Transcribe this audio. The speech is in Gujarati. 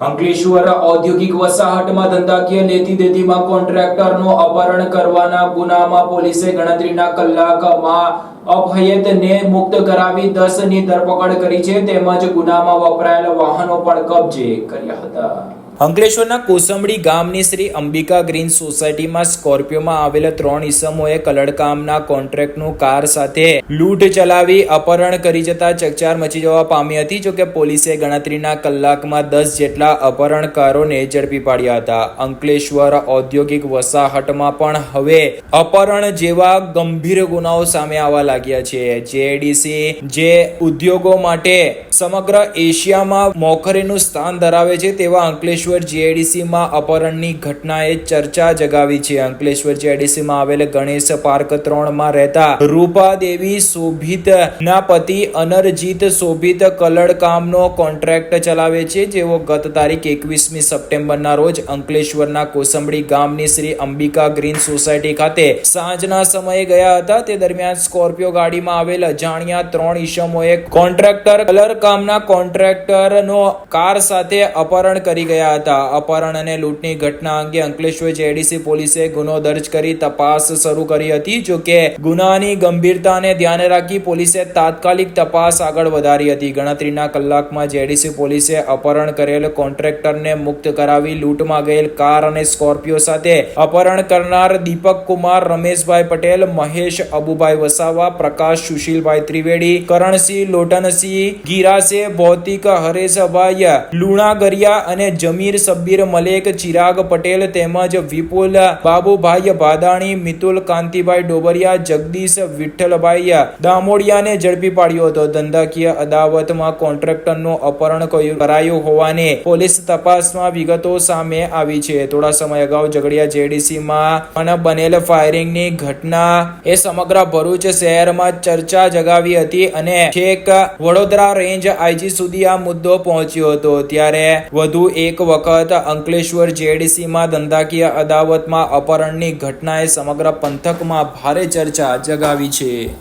અંકલેશ્વર ઔદ્યોગિક વસાહતમાં ધંધાકીય લેતી દેતીમાં કોન્ટ્રાક્ટરનું અપહરણ કરવાના ગુનામાં પોલીસે ગણતરીના કલાકમાં અભયતને મુક્ત કરાવી દસની ધરપકડ કરી છે. તેમજ ગુનામાં વપરાયેલા વાહનો પણ કબજે કર્યા હતા. અંકલેશ્વરના કોસંબડી ગામની શ્રી અંબિકા ગ્રીન સોસાયટીમાં સ્કોર્પિયોમાં આવેલા ત્રણ ઇસમોએ કલડકામના કોન્ટ્રાક્ટનું કાર સાથે લૂંટ ચલાવી અપહરણ કરી જતા ચકચાર મચી જવા પામી હતી જોકે પોલીસે ગણતરીના કલાકમાં દસ જેટલા અપહરણકારોને ઝડપી પાડ્યા હતા. અંકલેશ્વર ઔદ્યોગિક વસાહતમાં પણ હવે અપહરણ જેવા ગંભીર ગુનાઓ સામે આવવા લાગ્યા છે. જેડીસી જે ઉદ્યોગો માટે સમગ્ર એશિયામાં મોખરેનું સ્થાન ધરાવે છે તેવા અંકલેશ્વર જીઆઈડીસીમાં અપહરણની ઘટનાએ ચર્ચા જગાવી છે. અંકલેશ્વર જીઆઈડીસીમાં આવેલ ગણેશ પાર્ક ત્રણમાં રહેતા રૂપા દેવી શોભિત ના પતિ અનરજીત શોભિત કલડ કામનો કોન્ટ્રાક્ટ ચલાવે છે. જેઓ ગત તારીખ એકવીસમી સપ્ટેમ્બરના રોજ અંકલેશ્વરના કોસંબડી ગામની શ્રી અંબિકા ગ્રીન સોસાયટી ખાતે સાંજના સમયે ગયા હતા. તે દરમિયાન સ્કોર્પિયો ગાડીમાં આવેલ અજાણ્યા ત્રણ ઈસમોએ કોન્ટ્રાક્ટર કલર કામના કોન્ટ્રાક્ટરનો કાર સાથે અપહરણ કરી ગયા હતા. અપહરણ અને લૂંટની ઘટના અંગે અંકલેશ્વર જેડીસી પોલીસે ગુનો દર્જ કરી તપાસ શરૂ કરી હતી, જો કે ગુનાની ગંભીરતાને ધ્યાને રાખી પોલીસે તાત્કાલિક તપાસ આગળ વધારી હતી. ગણતરીના કલાકમાં જેડીસી પોલીસે અપહરણ કરેલ કોન્ટ્રાક્ટરને મુક્ત કરાવી લૂંટમાં ગયેલ કાર અને સ્કોર્પિયો સાથે અપહરણ કરનાર દીપક કુમાર, રમેશભાઈ પટેલ, મહેશ અબુભાઈ વસાવા, પ્રકાશ સુશીલભાઈ ત્રિવેદી, કરણસિંહ લોટનસિંહ, ગીરાસે, ભૌતિક હરેશભાઈ લુણાગરિયા અને જમીર સબ્બીર મલેક, ચિરાગ પટેલ તેમજ વિપુલ બાબુભાઈ ભાદાણી, મિતુલ કાંતિભાઈ ડોબરિયા, જગદીશ વિઠ્ઠલભાઈ દામોડિયાને ઝડપી પાડ્યો હતો. ધંધાકીય અદાવતમાં કોન્ટ્રાક્ટરનું અપહરણ કરાયું હોવાને પોલીસ તપાસમાં વિગતો સામે આવી છે. થોડા સમય અગાઉ ઝઘડિયા જેડીસીમાં પણ બનેલ ફાયરિંગની ઘટના એ સમગ્ર ભરૂચ શહેરમાં ચર્ચા જગાવી હતી અને છેક વડોદરા રેન્જ આઈજી સુધી આ મુદ્દો પહોંચ્યો હતો. ત્યારે વધુ એક વખત અંકલેશ્વર જેડીસીમાં ધંધાકીય અદાવતમાં અપહરણની ઘટનાએ સમગ્ર પંથકમાં ભારે ચર્ચા જગાવી છે.